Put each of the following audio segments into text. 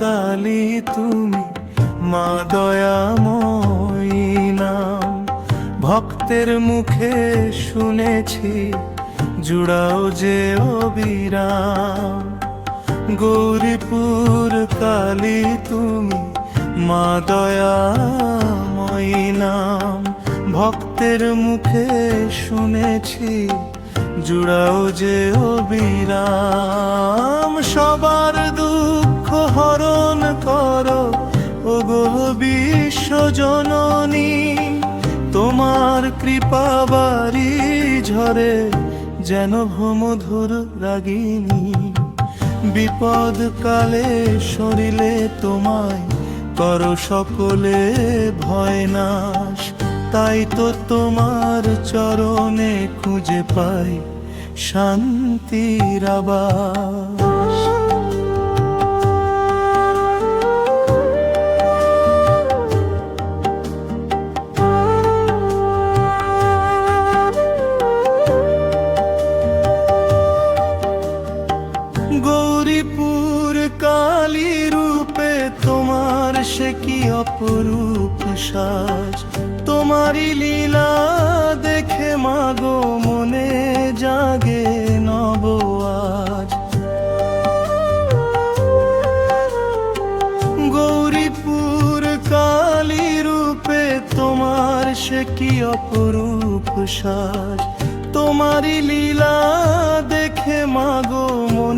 কালী তুমি মা দয়াময়ী ভক্তের মুখে শুনেছি, জুড়াও যে অবিরাম। গৌরীপুর কালী তুমি মা দয়াময়ী ভক্তের মুখে শুনেছি, জুড়াও যে অবিরাম। সবার দুঃখ হরণ করো। ও গো বিশ্ব জননী, তোমার কৃপা বাড়ি ঝরে, যেন ভমধুর রাগিনী। বিপদ কালে সরিলে তোমায় করো সকলে ভয় নাশ। তাই তো তোমার চরণে খুঁজে পাই শান্তির আবাস। গৌরীপুর কালী রূপে তোমার সে কি অপরূপ সাজ? তোমারই লীলা দেখে মাগো মনে জাগে নব আজ। গৌরীপুর কালী রূপে তোমার সে কি অপরূপ সাজ? তোমারই লীলা দেখে মাগো মনে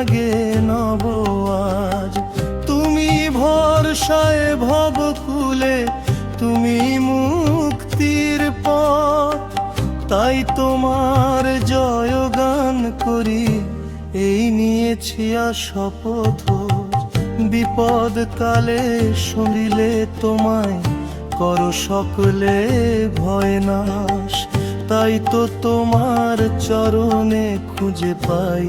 জাগে নব আজ। তুমি ভরসায় ভব কুলে, তুমি মুক্তির পথ। তাই তোমার জয়গান করি, এই নিয়েছি শপথ বিপদ কালে শুনিলে তোমায়, করো সকলে ভয় নাশ। তাই তো তোমার চরণে খুঁজে পাই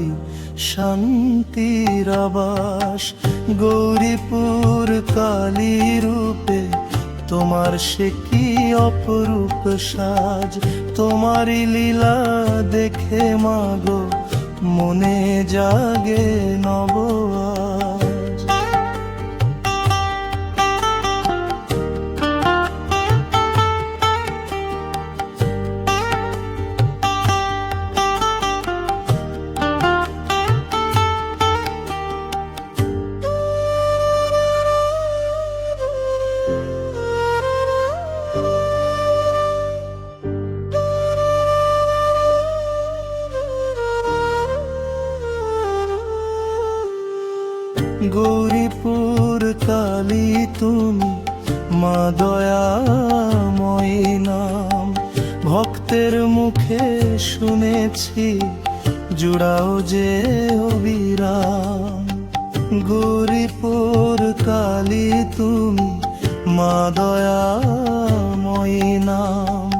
শান্তির আবাস। গৌরীপুর কালী রূপে তোমার সে কি অপরূপ সাজ? তোমারই লীলা দেখে মাগো, মনে জাগে নব গৌরীপুর কালী তুমি, মা দয়াময়ী নাম। ভক্তের মুখে শুনেছি, জুড়াও যে অবিরাম। গৌরীপুর কালী তুমি, মা দয়াময়ী নাম।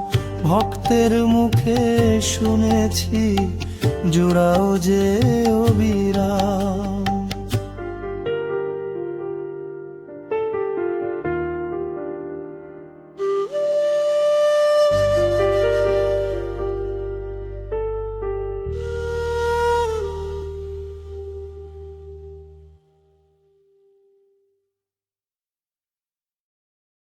ভক্তের মুখে শুনেছি, জুড়াও যে অবিরাম।